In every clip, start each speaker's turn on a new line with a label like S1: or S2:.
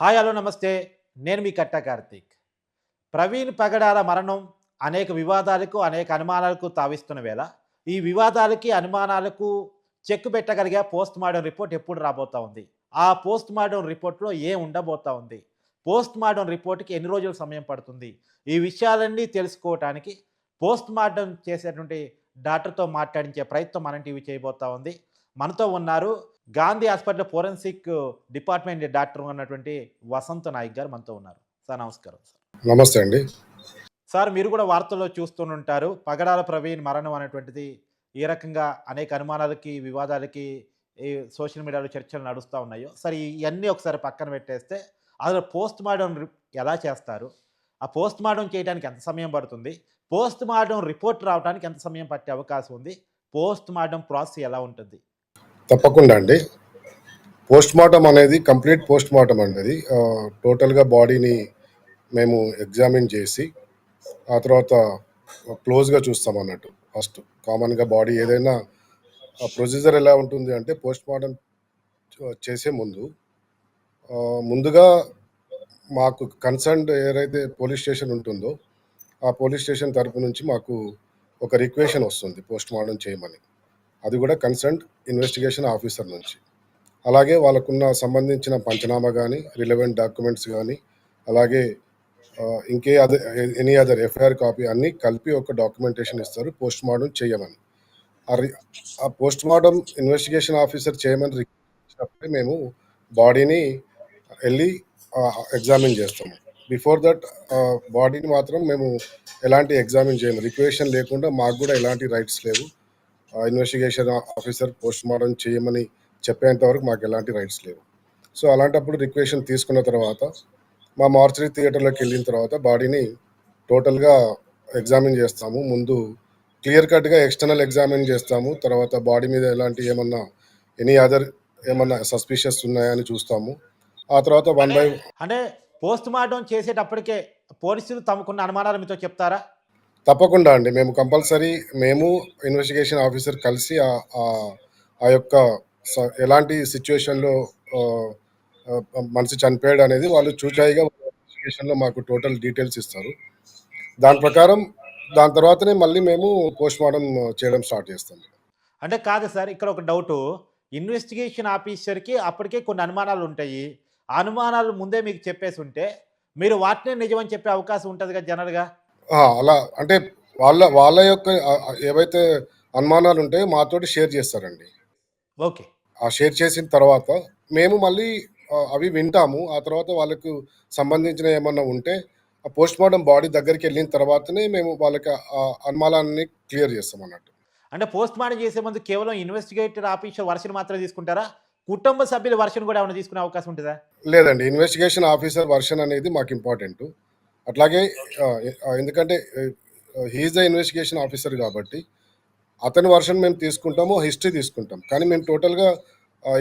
S1: Hi hello నమస్తే. నేను మీ కట్ట కార్తీక్. ప్రవీణ్ పగడాల మరణం అనేక వివాదాలకు అనేక అనుమానాలకు తావిస్తున్న వేళ ఈ వివాదాలకి అనుమానాలకు చెక్ పెట్టగలిగే పోస్ట్ మార్టం రిపోర్ట్ ఎప్పుడు రాబోతా ఉంది? ఆ పోస్ట్ మార్టం రిపోర్ట్లో ఏం ఉండబోతా ఉంది? పోస్ట్ మార్టం రిపోర్ట్కి ఎన్ని రోజులు సమయం పడుతుంది? ఈ విషయాలన్నీ తెలుసుకోవటానికి పోస్ట్ మార్టం చేసేటువంటి డాక్టర్తో మాట్లాడించే ప్రయత్నం మన టీవీ చేయబోతా ఉంది. మనతో ఉన్నారు Gandhi hospital forensic department doctor ఉన్నటువంటి వసంత నాయక్ గారు మనతో ఉన్నారు. సార్ నమస్కారం సార్.
S2: నమస్తే అండి.
S1: సార్ మీరు కూడా వార్తల్లో చూస్తుంటారు పగడాల ప్రవీణ్ మరణం అనేటువంటిది ఏ రకంగా అనేక అనుమానాలకి వివాదాలకి ఈ సోషల్ మీడియాలో చర్చలు నడుస్తూ ఉన్నాయో సరే ఇవన్నీ ఒకసారి పక్కన పెట్టేస్తే అసలు పోస్ట్ మార్టం ఎలా చేస్తారు? ఆ పోస్ట్ మార్టం చేయడానికి ఎంత సమయం పడుతుంది? పోస్ట్ మార్టం రిపోర్ట్ రావడానికి ఎంత సమయం పట్టే అవకాశం ఉంది? పోస్ట్ మార్టం ప్రాసెస్ ఎలా ఉంటుంది?
S2: తప్పకుండా అండి. పోస్ట్ మార్టం అనేది కంప్లీట్ పోస్ట్ మార్టం అనేది టోటల్గా బాడీని మేము ఎగ్జామిన్ చేసి ఆ తర్వాత క్లోజ్గా చూస్తాం అన్నట్టు. ఫస్ట్ కామన్గా బాడీ ఏదైనా ప్రొసీజర్ ఎలా ఉంటుంది అంటే పోస్ట్ మార్టం చేసే ముందు ముందుగా మాకు కన్సర్న్డ్ ఏదైతే పోలీస్ స్టేషన్ ఉంటుందో ఆ పోలీస్ స్టేషన్ తరపు నుంచి మాకు ఒక రిక్వెషన్ వస్తుంది పోస్ట్ మార్టం చేయమని. అది కూడా కన్సర్న్ ఇన్వెస్టిగేషన్ ఆఫీసర్ నుంచి. అలాగే వాళ్ళకున్న సంబంధించిన పంచనామా కానీ రిలవెంట్ డాక్యుమెంట్స్ కానీ అలాగే ఇంకే other any other FIR copy అన్నీ కలిపి ఒక డాక్యుమెంటేషన్ ఇస్తారు పోస్ట్ మార్టం చేయమని. ఆ రి- ఆ పోస్ట్ మార్టం ఇన్వెస్టిగేషన్ ఆఫీసర్ చేయమని రిక్వెస్ట్ మేము బాడీని వెళ్ళి ఎగ్జామిన్ చేస్తాము. బిఫోర్ దట్ బాడీని మాత్రం మేము ఎలాంటి ఎగ్జామిన్ చేయము. రిక్వేషన్ లేకుండా మాకు కూడా ఎలాంటి రైట్స్ లేవు. ఇన్వెస్టిగేషన్ ఆఫీసర్ పోస్ట్ మార్టం చేయమని చెప్పేంత వరకు మాకు ఎలాంటి రైట్స్ లేవు. సో అలాంటప్పుడు రిక్వెషన్ తీసుకున్న తర్వాత మా మార్చరీ థియేటర్లోకి వెళ్ళిన తర్వాత బాడీని టోటల్గా ఎగ్జామిన్ చేస్తాము. ముందు క్లియర్ కట్గా ఎక్స్టర్నల్ ఎగ్జామిన్ చేస్తాము. తర్వాత బాడీ మీద ఎలాంటి ఏమన్నా ఎనీ అదర్ ఏమన్నా సస్పిషియస్ ఉన్నాయని చూస్తాము. ఆ తర్వాత వన్ బై
S1: అంటే పోస్ట్ మార్టం చేసేటప్పటికే పోలీసులు తమకున్న అనుమానాలు మీతో చెప్తారా?
S2: తప్పకుండా అండి. మేము కంపల్సరీ మేము ఇన్వెస్టిగేషన్ ఆఫీసర్ కలిసి ఆ- యొక్క స- ఎలాంటి సిచ్యువేషన్లో మనిషి చనిపోయాడు అనేది వాళ్ళు చూచాయిగా ఇన్వెస్టిగేషన్లో మాకు టోటల్ డీటెయిల్స్ ఇస్తారు. దాని ప్రకారం దాని తర్వాతనే మళ్ళీ మేము పోస్ట్ మార్టం చేయడం స్టార్ట్ చేస్తాం.
S1: అంటే కాదు సార్ ఇక్కడ ఒక డౌటు ఇన్వెస్టిగేషన్ ఆఫీసర్కి అప్పటికే కొన్ని అనుమానాలు ఉంటాయి. ఆ అనుమానాలు ముందే మీకు చెప్పేసి ఉంటే మీరు వాటినే నిజమని చెప్పే అవకాశం ఉంటుంది కదా జనరల్గా
S2: అలా అంటే వాళ్ళ వాళ్ళ యొక్క ఏవైతే అనుమానాలు ఉంటాయో మాతోటి షేర్ చేస్తారండి.
S1: ఓకే.
S2: ఆ షేర్ చేసిన తర్వాత మేము మళ్ళీ అవి వింటాము. ఆ తర్వాత వాళ్ళకు సంబంధించిన ఏమన్నా ఉంటే ఆ పోస్ట్ మార్టం బాడీ దగ్గరికి వెళ్ళిన తర్వాతనే మేము వాళ్ళకి ఆ అనుమానాన్ని క్లియర్ చేస్తాం అన్నట్టు.
S1: అంటే పోస్ట్ మార్టం చేసే ముందు కేవలం ఇన్వెస్టిగేటర్ ఆఫీసర్ వర్షన్ మాత్రమే తీసుకుంటారా? కుటుంబ సభ్యుల వర్షన్ కూడా ఏమైనా తీసుకునే అవకాశం ఉంటుందా?
S2: లేదండి. ఇన్వెస్టిగేషన్ ఆఫీసర్ వర్షన్ అనేది మాకు ఇంపార్టెంట్. అట్లాగే ఎందుకంటే హీఈస్ ద ఇన్వెస్టిగేషన్ ఆఫీసర్ కాబట్టి అతని వర్షన్ మేము తీసుకుంటాము హిస్టరీ తీసుకుంటాం. కానీ మేము టోటల్గా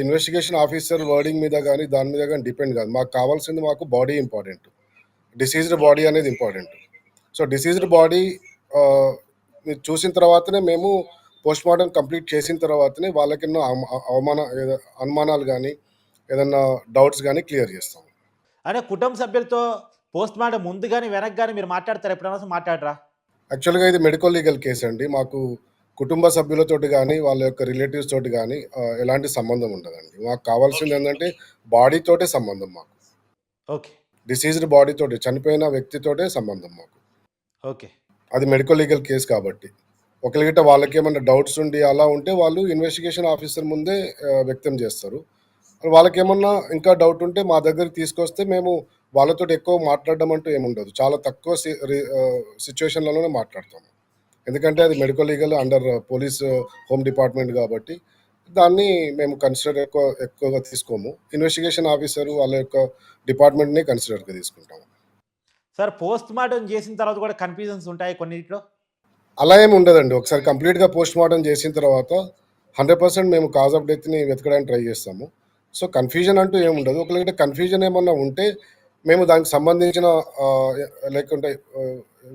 S2: ఇన్వెస్టిగేషన్ ఆఫీసర్ వర్డింగ్ మీద కానీ దాని మీద కానీ డిపెండ్ కాదు. మాకు కావాల్సింది మాకు బాడీ ఇంపార్టెంట్ డిసీజ్డ్ బాడీ అనేది ఇంపార్టెంట్ సో డిసీజ్డ్ బాడీ మీరు చూసిన తర్వాతనే మేము పోస్ట్ మార్టం కంప్లీట్ చేసిన తర్వాతనే వాళ్ళకి ఎన్నో అవమాన అనుమానాలు కానీ ఏదన్నా డౌట్స్ కానీ క్లియర్ చేస్తాం
S1: అంటే కుటుంబ సభ్యులతో పోస్ట్ మార్టం ముందు కానీ వెనక్కి కానీ మీరు మాట్లాడతారు? ఎప్పుడైనా మాట్లాడరా?
S2: యాక్చువల్గా ఇది మెడికల్ లీగల్ కేసు అండి. మాకు కుటుంబ సభ్యులతోటి కానీ వాళ్ళ యొక్క రిలేటివ్స్ తోటి కానీ ఎలాంటి సంబంధం ఉండదండి. మాకు కావాల్సింది ఏంటంటే బాడీతోటే సంబంధం మాకు.
S1: ఓకే.
S2: డిసీజ్డ్ బాడీతోటి చనిపోయిన వ్యక్తితోటే సంబంధం మాకు.
S1: ఓకే.
S2: అది మెడికల్ లీగల్ కేసు కాబట్టి. ఒకరిగిట వాళ్ళకి ఏమైనా డౌట్స్ ఉండి అలా ఉంటే వాళ్ళు ఇన్వెస్టిగేషన్ ఆఫీసర్ ముందే వ్యక్తం చేస్తారు. వాళ్ళకి ఏమన్నా ఇంకా డౌట్ ఉంటే మా దగ్గరికి తీసుకొస్తే మేము వాళ్ళతో ఎక్కువ మాట్లాడడం అంటూ ఏముండదు. చాలా తక్కువ సిచ్యువేషన్లలోనే మాట్లాడతాము. ఎందుకంటే అది medical legal under police home department కాబట్టి దాన్ని మేము కన్సిడర్ ఎక్కువ ఎక్కువగా తీసుకోము. ఇన్వెస్టిగేషన్ ఆఫీసర్ వాళ్ళ యొక్క డిపార్ట్మెంట్ని కన్సిడర్గా తీసుకుంటాము.
S1: సార్ పోస్ట్ మార్టం చేసిన తర్వాత కూడా కన్ఫ్యూజన్స్ ఉంటాయి కొన్నిట్లో?
S2: అలా ఏమి ఉండదండి. ఒకసారి కంప్లీట్గా పోస్ట్ మార్టం చేసిన తర్వాత హండ్రెడ్ పర్సెంట్ మేము కాజ్ ఆఫ్ డెత్ని వెతకడానికి ట్రై చేస్తాము. సో కన్ఫ్యూజన్ అంటూ ఏమి ఉండదు. ఒకవేళ కన్ఫ్యూజన్ ఏమన్నా ఉంటే మేము దానికి సంబంధించిన లేకుంటే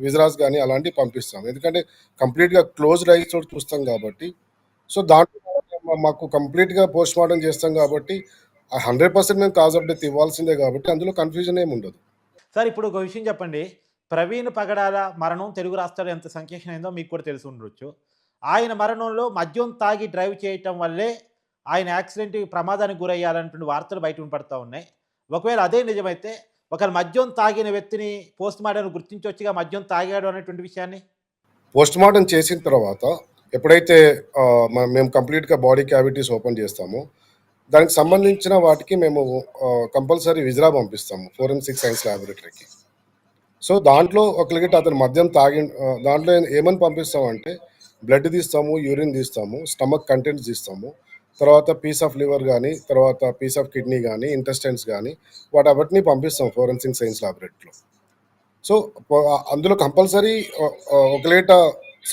S2: విజరాస్ కానీ అలాంటివి పంపిస్తాం. ఎందుకంటే కంప్లీట్గా క్లోజ్డ్ ఐస్ తోటి చూస్తాం కాబట్టి. సో దాంట్లో మాకు కంప్లీట్గా పోస్ట్ మార్టం చేస్తాం కాబట్టి హండ్రెడ్ పర్సెంట్ మేము కాజ్ ఆఫ్ ఇవ్వాల్సిందే కాబట్టి అందులో కన్ఫ్యూజన్ ఏమి ఉండదు.
S1: సార్ ఇప్పుడు ఒక విషయం చెప్పండి. ప్రవీణ్ పగడాల మరణం తెలుగు రాష్ట్రాలు ఎంత సంకేషమైందో మీకు కూడా తెలిసి ఉండొచ్చు. ఆయన మరణంలో మద్యం తాగి డ్రైవ్ చేయటం వల్లే ఆయన యాక్సిడెంట్ ప్రమాదానికి గురయ్యాలంటున్న వార్తలు బయట వినపడతా ఉన్నాయి. ఒకవేళ అదే నిజమైతే ఒక మద్యం తాగిన వ్యక్తిని పోస్ట్ మార్టం గుర్తించవచ్చుగా మద్యం తాగాడు అనేటువంటి విషయాన్ని?
S2: పోస్ట్ మార్టం చేసిన తర్వాత ఎప్పుడైతే మేము కంప్లీట్గా బాడీ క్యావిటీస్ ఓపెన్ చేస్తామో దానికి సంబంధించిన వాటికి మేము కంపల్సరీ విజరా పంపిస్తాము ఫోరెన్సిక్ సైన్స్ ల్యాబొరేటరీకి. సో దాంట్లో ఒక లిగిట్ అతను మద్యం తాగి దాంట్లో ఏమని పంపిస్తామంటే బ్లడ్ తీస్తాము యూరిన్ తీస్తాము స్టమక్ కంటెంట్స్ తీస్తాము తర్వాత పీస్ ఆఫ్ లివర్ కానీ తర్వాత పీస్ ఆఫ్ కిడ్నీ కానీ ఇంటెస్టైన్స్ కానీ వాటి అవన్నీ పంపిస్తాం ఫోరెన్సిక్ సైన్స్ ల్యాబొరేటరీలో సో అందులో కంపల్సరీ ఒకలేట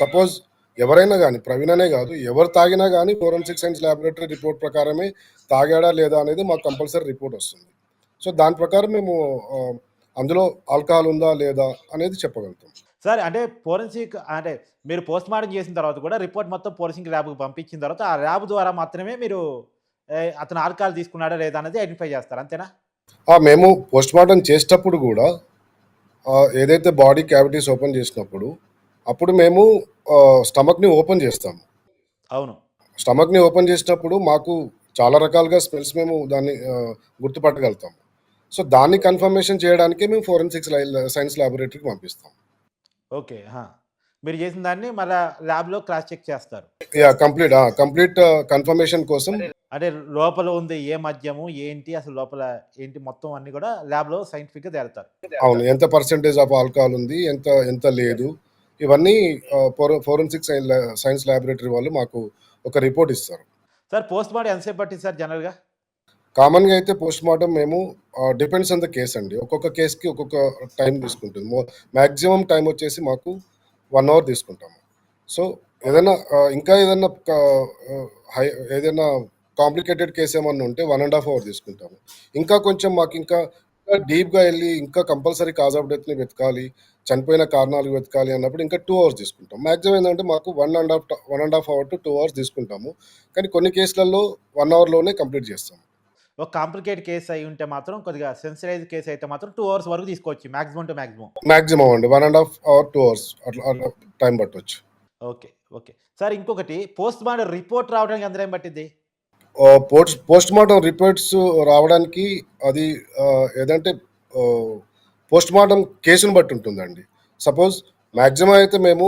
S2: సపోజ్ ఎవరైనా కానీ ప్రవీణ్ అనే కాదు ఎవరు తాగినా కానీ ఫోరెన్సిక్ సైన్స్ ల్యాబొరేటరీ రిపోర్ట్ ప్రకారమే తాగాడా లేదా అనేది మాకు కంపల్సరీ రిపోర్ట్ వస్తుంది. సో దాని ప్రకారం మేము అందులో ఆల్కహాల్ ఉందా లేదా అనేది చెప్పగలుగుతాం.
S1: సార్ అంటే ఫోరెన్సిక్ అంటే మీరు పోస్ట్ మార్టం చేసిన తర్వాత కూడా రిపోర్ట్ మొత్తం ఫోరెన్సిక్ ల్యాబ్కి పంపించిన తర్వాత ఆ ల్యాబ్ ద్వారా మాత్రమే మీరు అతను ఆల్కహాల్ తీసుకున్నాడా లేదా అనేది ఐడెంటిఫై చేస్తారు. అంతేనా?
S2: మేము పోస్ట్ మార్టం చేసేటప్పుడు కూడా ఏదైతే బాడీ క్యావిటీస్ ఓపెన్ చేసినప్పుడు అప్పుడు మేము స్టమక్ని ఓపెన్ చేస్తాము.
S1: అవును.
S2: స్టమక్ని ఓపెన్ చేసినప్పుడు మాకు చాలా రకాలుగా స్మెల్స్ మేము దాన్ని ఆ, గుర్తుపట్టగలుగుతాం సో దాన్ని కన్ఫర్మేషన్ చేయడానికి మేము ఫోరెన్సిక్స్ సైన్స్ ల్యాబొరేటరీకి పంపిస్తాం.
S1: ఓకే. మీరు చేసిన దాన్ని మళ్ళీ ల్యాబ్లో క్రాస్ చెక్ చేస్తారు.
S2: యా కంప్లీట్ కంప్లీట్ కన్ఫర్మేషన్ కోసం.
S1: అంటే లోపల ఉంది ఏ మద్యము ఏంటి అసలు లోపల ఏంటి మొత్తం అన్ని కూడా ల్యాబ్లో సైంటిఫిక్గా తేలుతారు.
S2: అవును ఎంత పర్సెంటేజ్ ఆఫ్ ఆల్కహాల్ ఉంది ఎంత ఎంత లేదు. ఇవన్నీ ఫోరెన్సిక్ సైన్స్ ల్యాబొరేటరీ వాళ్ళు మాకు ఒక రిపోర్ట్ ఇస్తారు.
S1: సార్ పోస్ట్ మార్టం ఎంతసేపు పట్టింది సార్ జనరల్గా?
S2: కామన్గా అయితే పోస్ట్ మార్టం మేము డిపెండ్స్ ఆన్ ద కేస్ అండి. ఒక్కొక్క కేసుకి ఒక్కొక్క టైం తీసుకుంటుంది. మ్యాక్సిమం టైం వచ్చేసి మాకు వన్ అవర్ తీసుకుంటాము. సో ఏదైనా ఇంకా ఏదైనా హై ఏదైనా కాంప్లికేటెడ్ కేసు ఏమన్నా ఉంటే వన్ అండ్ హాఫ్ అవర్ తీసుకుంటాము. ఇంకా కొంచెం మాకు ఇంకా డీప్గా వెళ్ళి ఇంకా కంపల్సరీ కాజ్ ఆఫ్ డెత్ని వెతకాలి చనిపోయిన కారణాలు వెతకాలి అన్నప్పుడు ఇంకా టూ అవర్స్ తీసుకుంటాం. మ్యాక్సిమం ఏంటంటే మాకు one and half one and half hour to two hours తీసుకుంటాము. కానీ కొన్ని కేసులలో వన్ అవర్లోనే కంప్లీట్ చేస్తాము.
S1: ఒక కాంప్లికేట్ కేసు అయి ఉంటే మాత్రం కొద్దిగా సెన్సిటైజ్ కేసు అయితే మాత్రం టూ అవర్స్ వరకు తీసుకోవచ్చు మాక్సిమం టు మాక్సిమం.
S2: మాక్సిమం అండి. One and half hour two hours అట్లా టైం పట్టవచ్చు
S1: ఓకే ఓకే. సార్ ఇంకొకటి పోస్ట్ మార్టం రిపోర్ట్ రావడానికి ఎంత టైం పట్టింది
S2: పోస్ట్ పోస్ట్ మార్టం రిపోర్ట్స్ రావడానికి అది ఏదంటే పోస్ట్ మార్టం కేసును బట్టి ఉంటుందండి. సపోజ్ మ్యాక్సిమం అయితే మేము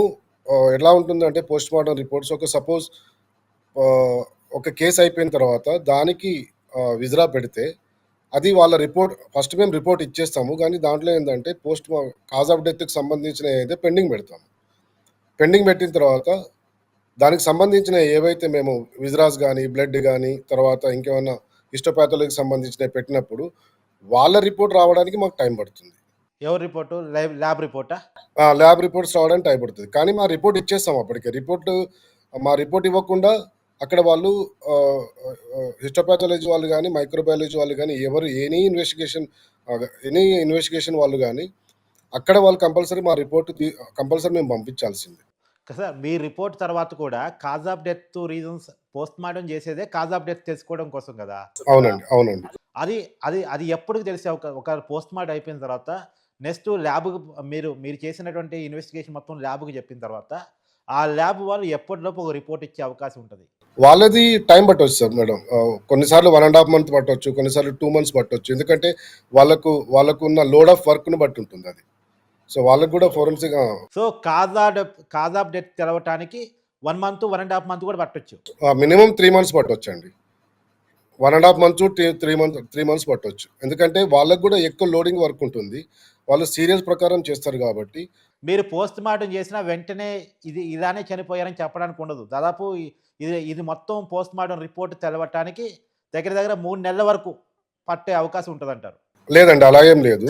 S2: ఎలా ఉంటుందంటే పోస్ట్ మార్టం రిపోర్ట్స్ ఒక సపోజ్ ఒక కేసు అయిపోయిన తర్వాత దానికి విజ్రా పెడితే అది వాళ్ళ రిపోర్ట్ ఫస్ట్ మేము రిపోర్ట్ ఇచ్చేస్తాము. కానీ దాంట్లో ఏంటంటే పోస్ట్ కాజ్ ఆఫ్ డెత్కి సంబంధించిన అయితే పెండింగ్ పెడతాము. పెండింగ్ పెట్టిన తర్వాత దానికి సంబంధించిన ఏవైతే మేము విజ్రాస్ కానీ బ్లడ్ కానీ తర్వాత ఇంకేమైనా హిస్టోపాథోలజీకి సంబంధించినవి పెట్టినప్పుడు వాళ్ళ రిపోర్ట్ రావడానికి మాకు టైం పడుతుంది.
S1: ఎవరి రిపోర్టు? ల్యాబ్ ల్యాబ్ రిపోర్టా?
S2: ల్యాబ్ రిపోర్ట్స్ రావడానికి టైం పడుతుంది. కానీ మా రిపోర్ట్ ఇచ్చేస్తాం అప్పటికే. రిపోర్ట్ మా రిపోర్ట్ ఇవ్వకుండా అక్కడ వాళ్ళు హిస్టోపాథాలజీ వాళ్ళు కానీ మైక్రోబయాలజీ వాళ్ళు కానీ ఎవరు ఎనీ ఇన్వెస్టిగేషన్ ఎనీ ఇన్వెస్టిగేషన్ వాళ్ళు కానీ అక్కడ వాళ్ళు కంపల్సరీ మా రిపోర్ట్ కంపల్సరీ మేము పంపించాల్సింది.
S1: సార్ మీ రిపోర్ట్ తర్వాత కూడా cause of death reasons post mortem చేసేదే కాజ్ ఆఫ్ డెత్ తెలుసుకోవడం కోసం కదా?
S2: అవునండి అవునండి.
S1: అది అది అది ఎప్పుడు తెలిసే ఒక ఒక పోస్ట్ మార్టం అయిపోయిన తర్వాత నెక్స్ట్ ల్యాబ్ మీరు మీరు చేసినటువంటి ఇన్వెస్టిగేషన్ మొత్తం ల్యాబ్కి చెప్పిన తర్వాత ఆ ల్యాబ్ వాళ్ళు ఎప్పటిలోపు ఒక రిపోర్ట్ ఇచ్చే అవకాశం ఉంటుంది.
S2: వాళ్ళది టైం పట్టవచ్చు సార్ మేడం. కొన్నిసార్లు వన్ అండ్ హాఫ్ మంత్ పట్టవచ్చు కొన్నిసార్లు టూ మంత్స్ పట్టవచ్చు ఎందుకంటే వాళ్ళకు వాళ్ళకు ఉన్న లోడ్ ఆఫ్ వర్క్ను బట్టి ఉంటుంది అది. సో వాళ్ళకు కూడా forensic
S1: so cause of cause of death తెలవటానికి one month one and half month కూడా పట్టొచ్చు.
S2: మినిమం త్రీ మంత్స్ పట్టవచ్చు అండి one and half months three months three months పట్టవచ్చు ఎందుకంటే వాళ్ళకు కూడా ఎక్కువ లోడింగ్ వర్క్ ఉంటుంది. వాళ్ళు సీరియస్ ప్రకారం చేస్తారు కాబట్టి.
S1: మీరు పోస్ట్ మార్టం చేసిన వెంటనే ఇది ఇలానే చనిపోయారని చెప్పడానికి ఉండదు. దాదాపు ఇది ఇది మొత్తం పోస్ట్ మార్టం రిపోర్ట్ తెలవటానికి దగ్గర దగ్గర మూడు నెలల వరకు పట్టే అవకాశం ఉంటుంది అంటారు
S2: లేదండి అలా ఏం లేదు.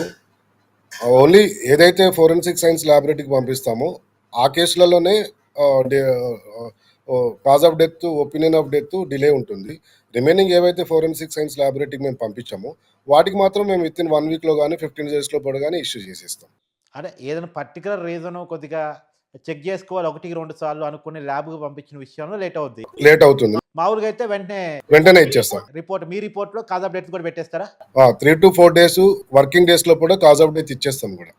S2: ఓన్లీ ఏదైతే ఫోరెన్సిక్ సైన్స్ ల్యాబొరేటరీకి పంపిస్తామో ఆ కేసులలోనే cause of death opinion of death delay ఉంటుంది. రిమైనింగ్ ఏవైతే ఫోరెన్సిక్ సైన్స్ ల్యాబొరేటరీకి మేము పంపించామో వాటికి మాత్రం మేము విత్ ఇన్ వన్ వీక్లో కానీ ఫిఫ్టీన్ డేస్లో పాటు కానీ ఇష్యూ చేసేస్తాం.
S1: అంటే ఏదైనా పర్టికులర్ రీజన్ కొద్దిగా చెక్ చేసుకోవాలి ఒకటికి రెండు సార్లు అనుకుని ల్యాబ్కి పంపించిన విషయంలో లేట్ అవుద్ది.
S2: లేట్ అవుతుంది.
S1: మామూలుగా అయితే వెంటనే
S2: వెంటనే ఇచ్చేస్తాం.
S1: రిపోర్ట్ మీ రిపోర్ట్లో కాజ్ అప్డేట్స్ కూడా పెట్టేస్తారా?
S2: Three to four days working డేస్లో కూడా కాజ్ అప్డేట్ ఇచ్చేస్తాం కూడా.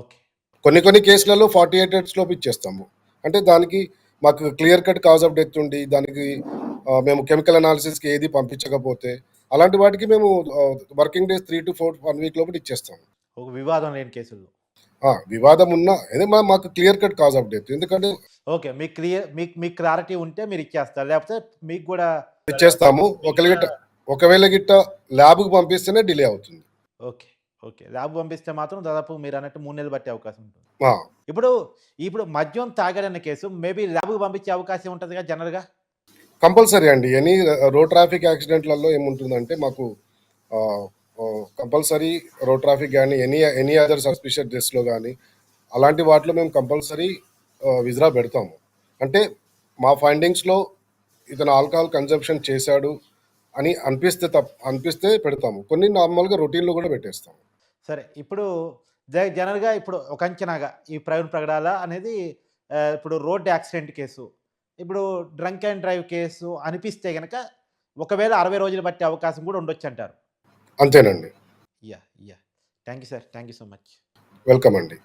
S1: ఓకే.
S2: కొన్ని కొన్ని కేసులలో ఫార్టీ ఎయిట్ డేస్ లోపు ఇచ్చేస్తాము. అంటే దానికి మాకు clear cut cause of death ఉండి దానికి మేము కెమికల్ అనాలిసిస్కి ఏది పంపించకపోతే అలాంటి వాటికి మేము working days three to four one week లోపల ఇచ్చేస్తాం.
S1: ఒక వివాదం లేని కేసుల్లో?
S2: వివాదం ఉన్నా అదే మా మాకు clear cut cause of death ఎందుకంటే
S1: ఓకే మీకు క్లియర్ మీకు మీకు క్లారిటీ ఉంటే మీరు ఇచ్చేస్తారు. లేకపోతే మీకు కూడా
S2: ఇచ్చేస్తాము. ఒకవేళ గిట్ట ఒకవేళ గిట్ట ల్యాబ్కి పంపిస్తేనే డిలే అవుతుంది.
S1: Okay okay. ల్యాబ్ పంపిస్తే మాత్రం దాదాపు మీరు అన్నట్టు మూడు నెలలు పట్టే అవకాశం ఉంటుంది. ఇప్పుడు ఇప్పుడు మద్యం తాగాడన్న కేసు మేబీ ల్యాబ్కి పంపించే అవకాశం ఉంటుంది కదా జనరల్గా
S2: కంపల్సరీ అండి. ఎనీ రోడ్ ట్రాఫిక్ యాక్సిడెంట్లలో ఏముంటుందంటే మాకు కంపల్సరీ రోడ్ ట్రాఫిక్ కానీ ఎనీ ఎనీ అదర్ సస్పిషియస్ డ్రెస్లో కానీ అలాంటి వాటిలో మేము కంపల్సరీ విజ్రా పెడతాము. అంటే మా ఫైండింగ్స్లో ఇతను ఆల్కహాల్ కన్జంప్షన్ చేశాడు అని అనిపిస్తే తప్ప అనిపిస్తే పెడతాము. కొన్ని నార్మల్గా రొటీన్లో కూడా పెట్టేస్తాము.
S1: సరే ఇప్పుడు జ- జనరల్గా ఇప్పుడు ఒక అంచనాగా ఈ ప్రవీణ్ ప్రగడాల అనేది ఇప్పుడు రోడ్ యాక్సిడెంట్ కేసు. ఇప్పుడు డ్రంక్ అండ్ డ్రైవ్ కేసు అనిపిస్తే కనుక ఒకవేళ అరవై రోజులు పట్టే అవకాశం కూడా ఉండొచ్చు అంటారు
S2: అంతేనండి.
S1: Yeah yeah. Thank you sir. Thank you so much.
S2: Welcome అండి.